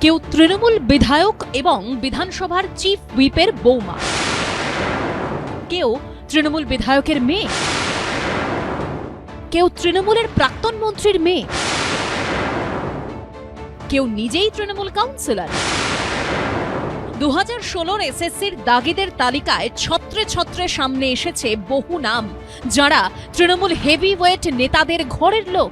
কেউ তৃণমূল বিধায়ক এবং বিধানসভার চিফ হুইপের বৌমা। কেউ তৃণমূল বিধায়কের মেয়ে। কেউ তৃণমূলের প্রাক্তন মন্ত্রীর মেয়ে। কেউ নিজেই তৃণমূল কাউন্সিলর। দু হাজার ষোলোর এসএসসির দাগিদের তালিকায় ছত্রে ছত্রে সামনে এসেছে বহু নাম, যারা তৃণমূল হেভি ওয়েট নেতাদের ঘরের লোক।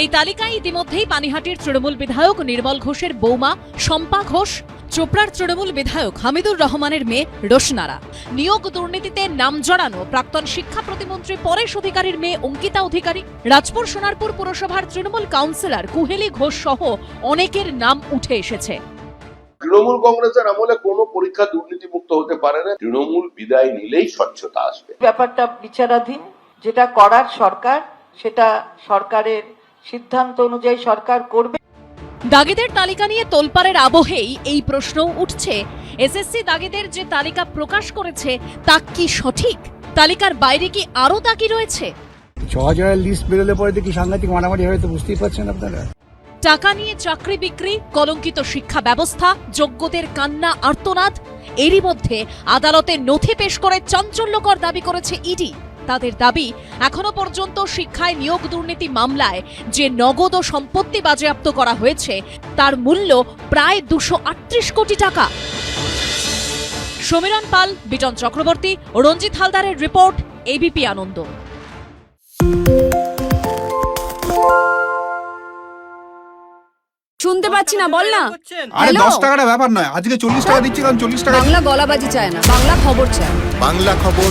এই তালিকায় ইতিমধ্যেই পানিহাটির তৃণমূল বিধায়ক নির্মল ঘোষের বৌমা শম্পা ঘোষ চোপড়ার তৃণমূল বিধায়ক হামিদুর রহমানের মেয়ে রোশনারা। নিয়োগ দুর্নীতিতে নাম জড়ানো প্রাক্তন শিক্ষা প্রতিমন্ত্রী পরেশ অধিকারীর মেয়ে অঙ্কিতা অধিকারী। রাজপুর সোনারপুর পুরসভার তৃণমূল কাউন্সিলর কুহেলি ঘোষ সহ অনেকের নাম উঠে এসেছে। তৃণমূল কংগ্রেসের আমলে কোনো পরীক্ষা দুর্নীতিমুক্ত হতে পারে না। তৃণমূল বিদায় নিলেই স্বচ্ছতা আসবে। ব্যাপারটা বিচারাধীন। যেটা করার সরকার সেটা সরকারের সিদ্ধান্ত অনুযায়ী সরকার করবে। দাগিদের তালিকা নিয়ে তোলপাড়ের আবহেই এই প্রশ্ন উঠছে। এসএসসি দাগিদের যে তালিকা প্রকাশ করেছে তা কি সঠিক? তালিকার বাইরে কি আরও তাকি রয়েছে? ছ হাজারের লিস্ট বেরোলে পরে কি সাংঘাতিক মারামারি হয় তো বুঝতেই পারছেন আপনারা। টাকা নিয়ে চাকরি বিক্রি কলঙ্কিত শিক্ষা ব্যবস্থা যোগ্যদের কান্না আর্তনাদ এরই মধ্যে আদালতে নথি পেশ করে চাঞ্চল্যকর দাবি করেছে ইডি। তাদের দাবি এখনও পর্যন্ত শিক্ষায় নিয়োগ দুর্নীতি মামলায় যে নগদ ও সম্পত্তি বাজেয়াপ্ত করা হয়েছে তার মূল্য প্রায় দুশো কোটি টাকা। সমীরণ পাল বিটন চক্রবর্তী রঞ্জিত হালদারের রিপোর্ট এবিপি আনন্দ। শুনতে পাচ্ছি না বল না। আরে? দশ টাকাটা ব্যাপার নয় আজকে চল্লিশ টাকা দিচ্ছি কারণ চল্লিশ টাকা বাংলা গলাবাজি চায় না বাংলা খবর চায় বাংলা খবর